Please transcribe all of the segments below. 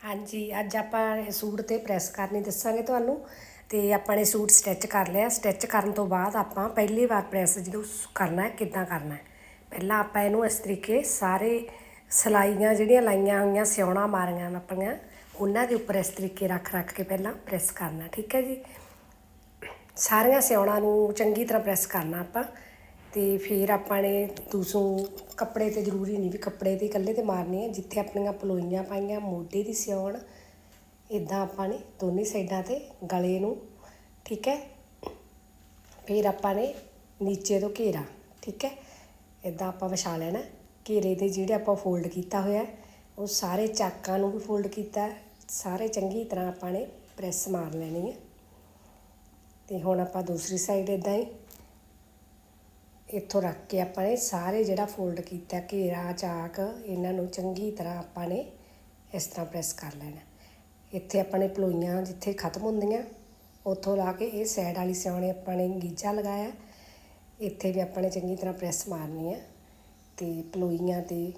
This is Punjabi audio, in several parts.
ਹਾਂਜੀ, ਅੱਜ ਆਪਾਂ ਇਹ ਸੂਟ ਤੇ ਪ੍ਰੈਸ ਕਰਨੀ ਦੱਸਾਂਗੇ ਤੁਹਾਨੂੰ ਤੇ ਆਪਾਂ ਨੇ ਸੂਟ ਸਟਿਚ ਕਰ ਲਿਆ। ਸਟਿਚ ਕਰਨ ਤੋਂ ਬਾਅਦ ਆਪਾਂ ਪਹਿਲੀ ਵਾਰ ਪ੍ਰੈਸ ਜਦੋਂ ਕਰਨਾ ਹੈ, ਕਿੱਦਾਂ ਕਰਨਾ ਹੈ? ਪਹਿਲਾਂ ਆਪਾਂ ਇਹਨੂੰ ਇਸ ਤਰੀਕੇ ਸਾਰੇ ਸਲਾਈਆਂ ਜਿਹੜੀਆਂ ਲਾਈਆਂ ਹੋਈਆਂ, ਸਿਉਣਾ ਮਾਰੀਆਂ ਆਪਣੀਆਂ ਉਹਨਾਂ ਦੇ ਉੱਪਰ ਇਸ ਤਰੀਕੇ ਰੱਖ ਰੱਖ ਕੇ ਪਹਿਲਾਂ ਪ੍ਰੈਸ ਕਰਨਾ, ਠੀਕ ਹੈ ਜੀ? ਸਾਰੀਆਂ ਸਿਉਣਾ ਨੂੰ ਚੰਗੀ ਤਰ੍ਹਾਂ ਪ੍ਰੈਸ ਕਰਨਾ ਆਪਾਂ। ਅਤੇ ਫਿਰ ਆਪਾਂ ਨੇ ਦੂਸੋਂ ਕੱਪੜੇ ਤੇ ਜ਼ਰੂਰੀ ਨਹੀਂ ਵੀ ਕੱਪੜੇ ਤੇ ਇਕੱਲੇ ਤੇ ਮਾਰਨੀ ਹੈ ਜਿੱਥੇ ਆਪਣੀਆਂ ਪਲੋਈਆਂ ਪਾਈਆਂ, ਮੋਢੇ ਦੀ ਸਿਉਣ ਇੱਦਾਂ ਆਪਾਂ ਨੇ ਦੋਨੇ ਸਾਈਡਾਂ ਤੇ ਗਲੇ ਨੂੰ, ਠੀਕ ਹੈ? ਫਿਰ ਆਪਾਂ ਨੇ ਨੀਚੇ ਤੋਂ ਘੇਰਾ, ਠੀਕ ਹੈ? ਇੱਦਾਂ ਆਪਾਂ ਵਿਛਾ ਲੈਣਾ, ਘੇਰੇ ਦੇ ਜਿਹੜੇ ਆਪਾਂ ਫੋਲਡ ਕੀਤਾ ਹੋਇਆ, ਉਹ ਸਾਰੇ ਚਾਕਾਂ ਨੂੰ ਵੀ ਫੋਲਡ ਕੀਤਾ, ਸਾਰੇ ਚੰਗੀ ਤਰ੍ਹਾਂ ਆਪਾਂ ਨੇ ਪ੍ਰੈਸ ਮਾਰ ਲੈਣੀ ਹੈ। ਤੇ ਹੁਣ ਆਪਾਂ ਦੂਸਰੀ ਸਾਈਡ ਇਦਾਂ ਹੀ ਇੱਥੋਂ ਰੱਖ ਕੇ ਆਪਾਂ ਨੇ ਸਾਰੇ ਜਿਹੜਾ ਫੋਲਡ ਕੀਤਾ ਘੇਰਾ, ਚਾਕ, ਇਹਨਾਂ ਨੂੰ ਚੰਗੀ ਤਰ੍ਹਾਂ ਆਪਾਂ ਨੇ ਇਸ ਤਰ੍ਹਾਂ ਪ੍ਰੈਸ ਕਰ ਲੈਣਾ। ਇੱਥੇ ਆਪਾਂ ਨੇ ਪਲੋਈਆਂ ਜਿੱਥੇ ਖਤਮ ਹੁੰਦੀਆਂ, ਉੱਥੋਂ ਲਾ ਕੇ ਇਹ ਸਾਈਡ ਵਾਲੀ ਸਿਉਣੇ ਆਪਾਂ ਨੇ ਗੀਜਾ ਲਗਾਇਆ। ਇੱਥੇ ਵੀ ਆਪਾਂ ਨੇ ਚੰਗੀ ਤਰ੍ਹਾਂ ਪ੍ਰੈਸ ਮਾਰਨੀ ਹੈ ਤੇ ਪਲੋਈਆਂ ਤੇ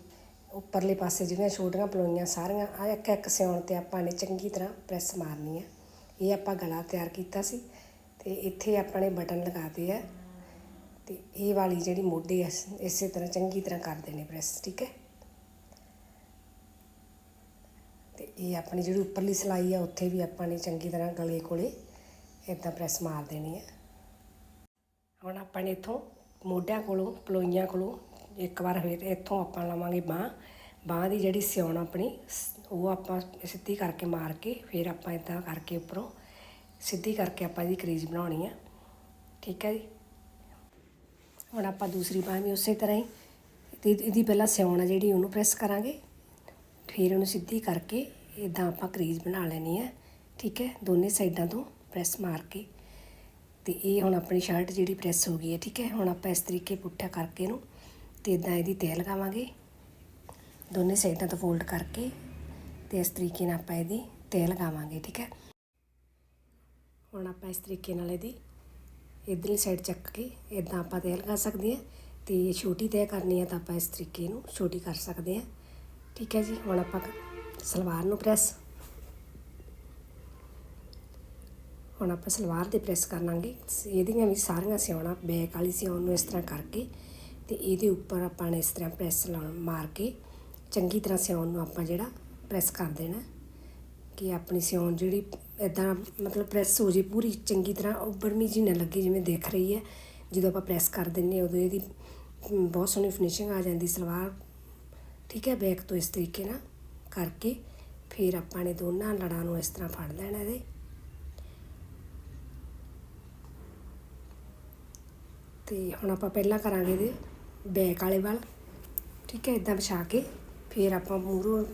ਉੱਪਰਲੇ ਪਾਸੇ ਜਿਹੜੀਆਂ ਛੋਟੀਆਂ ਪਲੋਈਆਂ ਸਾਰੀਆਂ ਆ ਇੱਕ ਇੱਕ ਸਿਉਣ ਤੇ ਆਪਾਂ ਨੇ ਚੰਗੀ ਤਰ੍ਹਾਂ ਪ੍ਰੈਸ ਮਾਰਨੀ ਹੈ ਇਹ ਆਪਾਂ ਗਲਾ ਤਿਆਰ ਕੀਤਾ ਸੀ ਤੇ ਇੱਥੇ ਆਪਾਂ ਨੇ ਬਟਨ ਲਗਾਤੇ ਆ। ਤੇ ਇਹ ਵਾਲੀ ਜਿਹੜੀ ਮੋਢੇ ਆ ਇਸੇ ਤਰ੍ਹਾਂ ਚੰਗੀ ਤਰ੍ਹਾਂ ਕਰ ਦੇਣੇ ਪ੍ਰੈਸ, ਠੀਕ ਹੈ? ਤੇ ਇਹ ਆਪਣੀ ਜਿਹੜੀ ਉੱਪਰਲੀ ਸਲਾਈ ਆ, ਉੱਥੇ ਵੀ ਆਪਾਂ ਨੇ ਚੰਗੀ ਤਰ੍ਹਾਂ ਗਲੇ ਕੋਲੇ ਇਦਾਂ ਪ੍ਰੈਸ ਮਾਰ ਦੇਣੀ ਹੈ। ਹੁਣ ਆਪਾਂ ਨੇ ਇੱਥੋਂ ਮੋਢਿਆਂ ਕੋਲੋਂ, ਪਲੋਈਆਂ ਕੋਲੋਂ ਇੱਕ ਵਾਰ ਫਿਰ ਇੱਥੋਂ ਆਪਾਂ ਲਵਾਂਗੇ ਬਾਹ। ਬਾਹ ਦੀ ਜਿਹੜੀ ਸਿਉਣ ਆਪਣੀ ਸ- ਉਹ ਆਪਾਂ ਸਿੱਧੀ ਕਰਕੇ ਮਾਰ ਕੇ ਫਿਰ ਆਪਾਂ ਇਦਾਂ ਕਰਕੇ ਉੱਪਰੋਂ ਸਿੱਧੀ ਕਰਕੇ ਆਪਾਂ ਇਹਦੀ ਕਰੀਜ਼ ਬਣਾਉਣੀ ਆ। ਠੀਕ ਹੈ ਜੀ? ਹੁਣ ਆਪਾਂ ਦੂਸਰੀ ਬਾਂਹ ਵੀ ਉਸੇ ਤਰ੍ਹਾਂ ਹੀ, ਤੇ ਇਹਦੀ ਪਹਿਲਾਂ ਸਿਉਣਾ ਜਿਹੜੀ ਉਹਨੂੰ ਪ੍ਰੈਸ ਕਰਾਂਗੇ। ਫਿਰ ਉਹਨੂੰ ਸਿੱਧੀ ਕਰਕੇ ਇਦਾਂ ਆਪਾਂ ਕਰੀਜ਼ ਬਣਾ ਲੈਣੀ ਹੈ ਠੀਕ ਹੈ? ਦੋਨੇ ਸਾਈਡਾਂ ਤੋਂ ਪ੍ਰੈਸ ਮਾਰ ਕੇ। ਤੇ ਇਹ ਹੁਣ ਆਪਣੀ ਸ਼ਰਟ ਜਿਹੜੀ ਪ੍ਰੈਸ ਹੋ ਗਈ ਹੈ, ਠੀਕ ਹੈ? ਹੁਣ ਆਪਾਂ ਇਸ ਤਰੀਕੇ ਪੁੱਠਾ ਕਰਕੇ ਇਹਨੂੰ ਤੇ ਇਦਾਂ ਇਹਦੀ ਤੇਲ ਲਗਾਵਾਂਗੇ। ਦੋਨੇ ਸਾਈਡਾਂ ਤੋਂ ਫੋਲਡ ਕਰਕੇ ਤੇ ਇਸ ਤਰੀਕੇ ਨਾਲ ਆਪਾਂ ਇਹਦੀ ਤੇਲ ਲਗਾਵਾਂਗੇ, ਠੀਕ ਹੈ? ਹੁਣ ਆਪਾਂ ਇਸ ਤਰੀਕੇ ਨਾਲ ਇਹਦੀ ਇਧਰਲੀ ਸਾਈਡ ਚੱਕ ਕੇ ਇਦਾਂ ਆਪਾਂ ਤੈਅ ਲਗਾ ਸਕਦੇ ਹਾਂ ਤੇ ਛੋਟੀ ਤੈਅ ਕਰਨੀ ਹੈ ਤਾਂ ਆਪਾਂ ਇਸ ਤਰੀਕੇ ਨੂੰ ਛੋਟੀ ਕਰ ਸਕਦੇ ਹਾਂ। ਠੀਕ ਹੈ ਜੀ, ਹੁਣ ਆਪਾਂ ਸਲਵਾਰ ਨੂੰ ਪ੍ਰੈਸ ਹੁਣ ਆਪਾਂ ਸਲਵਾਰ ਦੇ ਪ੍ਰੈਸ ਕਰਾਂਗੇ ਇਹਦੀਆਂ ਵੀ ਸਾਰੀਆਂ ਸਿਉਣਾ ਬੈਕ ਵਾਲੀ ਸਿਉਣ ਨੂੰ ਇਸ ਤਰ੍ਹਾਂ ਕਰਕੇ ਤੇ ਇਹਦੇ ਉੱਪਰ ਆਪਾਂ ਨੇ ਇਸ ਤਰ੍ਹਾਂ ਪ੍ਰੈਸ ਲਾਉਣ ਮਾਰ ਕੇ ਚੰਗੀ ਤਰ੍ਹਾਂ ਸਿਉਣ ਨੂੰ ਆਪਾਂ ਜਿਹੜਾ ਪ੍ਰੈਸ ਕਰ ਦੇਣਾ ਕਿ ਆਪਣੀ ਸਿਉਣ ਜਿਹੜੀ ਇੱਦਾਂ ਮਤਲਬ ਪ੍ਰੈਸ ਹੋ ਜੇ ਪੂਰੀ ਚੰਗੀ ਤਰ੍ਹਾਂ ਉੱਭਰਮੀ ਜਿਹੀ ਨਾ ਲੱਗੇ ਜਿਵੇਂ ਦਿਖ ਰਹੀ ਹੈ। ਜਦੋਂ ਆਪਾਂ ਪ੍ਰੈਸ ਕਰ ਦਿੰਦੇ ਹਾਂ, ਉਦੋਂ ਇਹਦੀ ਬਹੁਤ ਸੋਹਣੀ ਫਿਨਿਸ਼ਿੰਗ ਆ ਜਾਂਦੀ ਸਲਵਾਰ। ਠੀਕ ਹੈ ਬੈਕ ਤੋਂ ਇਸ ਤਰੀਕੇ ਨਾਲ ਕਰਕੇ ਫਿਰ ਆਪਾਂ ਨੇ ਦੋਨਾਂ ਲੜਾਂ ਨੂੰ ਇਸ ਤਰ੍ਹਾਂ ਫੜ ਲੈਣਾ ਇਹਦੇ। ਤੇ ਹੁਣ ਆਪਾਂ ਪਹਿਲਾਂ ਕਰਾਂਗੇ ਇਹਦੇ ਬੈਕ ਵਾਲੇ ਵੱਲ। ਠੀਕ ਹੈ ਇਦਾਂ ਵਿਛਾ ਕੇ ਫਿਰ ਆਪਾਂ ਮੂਹਰੋਂ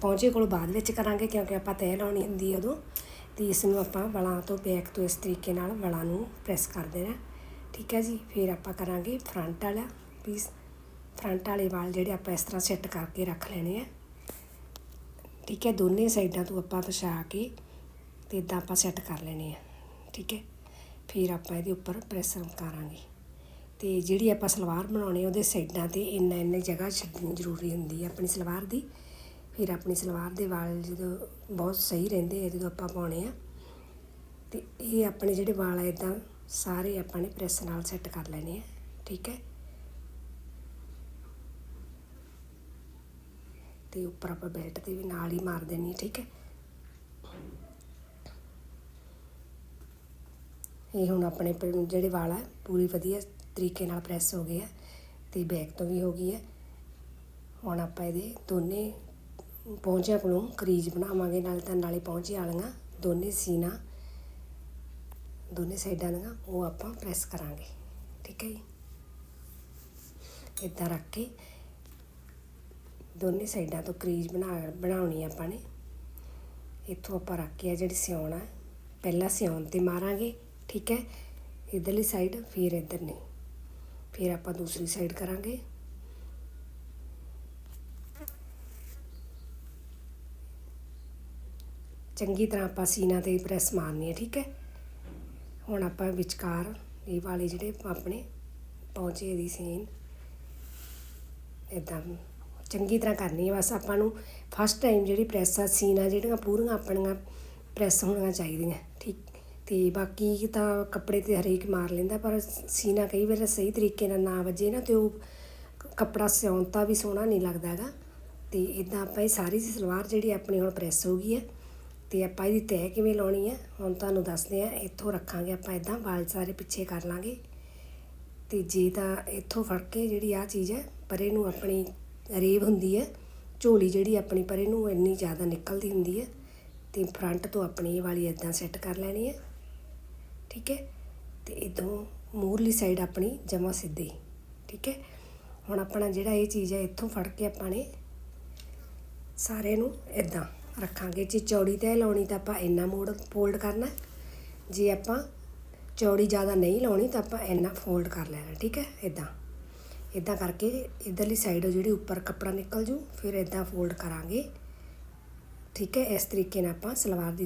ਪਹੁੰਚੇ ਕੋਲ ਬਾਅਦ ਵਿੱਚ ਕਰਾਂਗੇ ਕਿਉਂਕਿ ਆਪਾਂ ਤੈਅ ਲਾਉਣੀ ਹੁੰਦੀ ਉਦੋਂ। ਤੇ ਇਸ ਨੂੰ ਆਪਾਂ ਵਲਾਂ ਤੋਂ ਬੈਕ ਤੋਂ ਇਸ ਤਰੀਕੇ ਨਾਲ ਵਲਾਂ ਨੂੰ ਪ੍ਰੈਸ ਕਰ ਦੇਣਾ ਠੀਕ ਹੈ ਜੀ, ਫਿਰ ਆਪਾਂ ਕਰਾਂਗੇ ਫਰੰਟ ਵਾਲਾ ਪੀਸ ਫਰੰਟ ਵਾਲੇ ਵਾਲ ਜਿਹੜੇ ਆਪਾਂ ਇਸ ਤਰ੍ਹਾਂ ਸੈੱਟ ਕਰਕੇ ਰੱਖ ਲੈਣੇ ਆ। ਠੀਕ ਹੈ, ਦੋਨੇ ਸਾਈਡਾਂ ਤੋਂ ਆਪਾਂ ਵਿਛਾ ਕੇ ਤੇ ਇਦਾਂ ਆਪਾਂ ਸੈੱਟ ਕਰ ਲੈਣੇ ਆ। ਠੀਕ ਹੈ, ਫਿਰ ਆਪਾਂ ਇਹਦੇ ਉੱਪਰ ਪ੍ਰੈਸ ਕਰਾਂਗੇ। ਤੇ ਜਿਹੜੀ ਆਪਾਂ ਸਲਵਾਰ ਬਣਾਉਣੀ ਉਹਦੇ ਸਾਈਡਾਂ ਤੇ ਇੰਨਾ ਇੰਨੇ ਜਗ੍ਹਾ ਛੱਡਣੀ ਜ਼ਰੂਰੀ ਹੁੰਦੀ ਹੈ ਆਪਣੀ ਸਲਵਾਰ ਦੀ। ਫਿਰ ਆਪਣੀ ਸਲਵਾਰ ਦੇ ਵਾਲ ਜਦੋਂ ਬਹੁਤ ਸਹੀ ਰਹਿੰਦੇ ਆ, ਜਦੋਂ ਆਪਾਂ ਪਾਉਣੇ ਆ, ਤੇ ਇਹ ਆਪਣੇ ਜਿਹੜੇ ਵਾਲ ਆ ਇਦਾਂ ਸਾਰੇ ਆਪਾਂ ਨੇ ਪ੍ਰੈਸ ਨਾਲ ਸੈੱਟ ਕਰ ਲੈਣੇ ਆ, ਠੀਕ ਹੈ? ਤੇ ਉੱਪਰ ਆਪਾਂ ਬੈਲਟ ਤੇ ਵੀ ਨਾਲ ਹੀ ਮਾਰ ਦੇਣੀ ਹੈ ਠੀਕ ਹੈ? ਇਹ ਹੁਣ ਆਪਣੇ ਜਿਹੜੇ ਵਾਲ ਆ, ਪੂਰੀ ਵਧੀਆ ਤਰੀਕੇ ਨਾਲ ਪ੍ਰੈਸ ਹੋ ਗਏ ਆ, ਤੇ ਬੈਕ ਤੋਂ ਵੀ ਹੋ ਗਈ ਹੈ ਹੁਣ ਆਪਾਂ ਇਹਦੇ ਦੋਨੇ ਪਹੁੰਚਿਆਂ ਕੋਲੋਂ ਕਰੀਜ਼ ਬਣਾਵਾਂਗੇ, ਨਾਲ ਤਾਂ ਨਾਲੇ ਪਹੁੰਚੇ ਵਾਲੀਆਂ ਦੋਨੇ ਸੀਨਾ, ਦੋਨੇ ਸਾਈਡਾਂ ਦੀਆਂ ਉਹ ਆਪਾਂ ਪ੍ਰੈਸ ਕਰਾਂਗੇ। ਠੀਕ ਹੈ ਜੀ? ਇਦਾਂ ਰੱਖ ਕੇ ਦੋਨੇ ਸਾਈਡਾਂ ਤੋਂ ਕਰੀਜ਼ ਬਣਾ, ਬਣਾਉਣੀ ਆਪਾਂ ਨੇ। ਇੱਥੋਂ ਆਪਾਂ ਰੱਖ ਕੇ ਆ ਜਿਹੜੀ ਸਿਉਣ ਪਹਿਲਾਂ ਸਿਉਣ ਤੇ ਮਾਰਾਂਗੇ, ਠੀਕ ਹੈ? ਇਧਰਲੀ ਸਾਈਡ ਫਿਰ ਇਧਰ ਨਹੀਂ ਫਿਰ ਆਪਾਂ ਦੂਸਰੀ ਸਾਈਡ ਕਰਾਂਗੇ। ਚੰਗੀ ਤਰ੍ਹਾਂ ਆਪਾਂ ਸੀਨਾ ਤੇ ਪ੍ਰੈਸ ਮਾਰਨੀ ਹੈ ਠੀਕ ਹੈ? ਹੁਣ ਆਪਾਂ ਵਿਚਕਾਰ ਇਹ ਵਾਲੇ ਜਿਹੜੇ ਆਪਣੇ ਪਹੁੰਚੇ ਦੀ ਸੀਨ ਇਦਾਂ ਚੰਗੀ ਤਰ੍ਹਾਂ ਕਰਨੀ ਹੈ ਬਸ ਆਪਾਂ ਨੂੰ ਫਸਟ ਟਾਈਮ ਜਿਹੜੀ ਪ੍ਰੈਸ ਆ, ਸੀਨਾ ਜਿਹੜੀਆਂ ਪੂਰੀਆਂ ਆਪਣੀਆਂ ਪ੍ਰੈਸ ਹੋਣੀਆਂ ਚਾਹੀਦੀਆਂ, ਠੀਕ? ਤੇ ਬਾਕੀ ਤਾਂ ਕੱਪੜੇ ਤੇ ਹਰੇਕ ਮਾਰ ਲੈਂਦਾ, ਪਰ ਸੀਨਾ ਕਈ ਵਾਰ ਸਹੀ ਤਰੀਕੇ ਨਾਲ ਨਾ ਵੱਜੇ ਨਾ, ਤੇ ਉਹ ਕੱਪੜਾ ਸਿਉਣ ਤਾਂ ਵੀ ਸੋਹਣਾ ਨਹੀਂ ਲੱਗਦਾ ਹੈਗਾ। ਤੇ ਇਦਾਂ ਆਪਾਂ ਇਹ ਸਾਰੀ ਸਲਵਾਰ ਜਿਹੜੀ ਆਪਣੀ ਹੁਣ ਪ੍ਰੈਸ ਹੋ ਗਈ ਹੈ ਅਤੇ ਆਪਾਂ ਇਹਦੀ ਤਹਿ ਕਿਵੇਂ ਲਾਉਣੀ ਹੈ ਹੁਣ ਤੁਹਾਨੂੰ ਦੱਸਦੇ ਆ, ਇੱਥੋਂ ਰੱਖਾਂਗੇ ਆਪਾਂ ਇਦਾਂ ਵਾਲ ਸਾਰੇ ਪਿੱਛੇ ਕਰ ਲਾਂਗੇ। ਤੇ ਜੇ ਤਾਂ ਇੱਥੋਂ ਫੜ ਕੇ ਜਿਹੜੀ ਆ ਚੀਜ਼ ਹੈ ਪਰੇ ਨੂੰ ਆਪਣੀ ਰੇਵ ਹੁੰਦੀ ਹੈ ਝੋਲੀ ਜਿਹੜੀ ਆਪਣੀ ਪਰੇ ਨੂੰ ਇੰਨੀ ਜ਼ਿਆਦਾ ਨਿਕਲਦੀ ਹੁੰਦੀ ਹੈ ਤੇ ਫਰੰਟ ਤੋਂ ਆਪਣੀ ਇਹ ਵਾਲੀ ਇਦਾਂ ਸੈੱਟ ਕਰ ਲੈਣੀ ਹੈ ਠੀਕ ਹੈ? ਤੇ ਇਦੋਂ ਮੂਰਲੀ ਸਾਈਡ ਆਪਣੀ ਜਮਾ ਸਿੱਧੀ, ਠੀਕ ਹੈ? ਹੁਣ ਆਪਣਾ ਜਿਹੜਾ ਇਹ ਚੀਜ਼ ਹੈ ਇੱਥੋਂ ਫੜ ਕੇ ਆਪਾਂ ਨੇ ਸਾਰੇ ਨੂੰ ਇਦਾਂ ਰੱਖਾਂਗੇ। ਜੇ ਚੌੜੀ ਤਹਿ ਲਾਉਣੀ ਤਾਂ ਆਪਾਂ ਇੰਨਾ ਮੋੜ ਫੋਲਡ ਕਰਨਾ ਜੇ ਆਪਾਂ ਚੌੜੀ ਜ਼ਿਆਦਾ ਨਹੀਂ ਲਾਉਣੀ ਤਾਂ ਆਪਾਂ ਇੰਨਾ ਫੋਲਡ ਕਰ ਲੈਣਾ, ਠੀਕ ਹੈ? ਇਦਾਂ ਇਦਾਂ ਕਰਕੇ ਇਧਰਲੀ ਸਾਈਡ ਜਿਹੜੀ ਉੱਪਰ ਕੱਪੜਾ ਨਿਕਲ ਜੂ, ਫਿਰ ਇਦਾਂ ਫੋਲਡ ਕਰਾਂਗੇ। ਠੀਕ ਹੈ? ਇਸ ਤਰੀਕੇ ਨਾਲ ਆਪਾਂ ਸਲਵਾਰ ਦੀ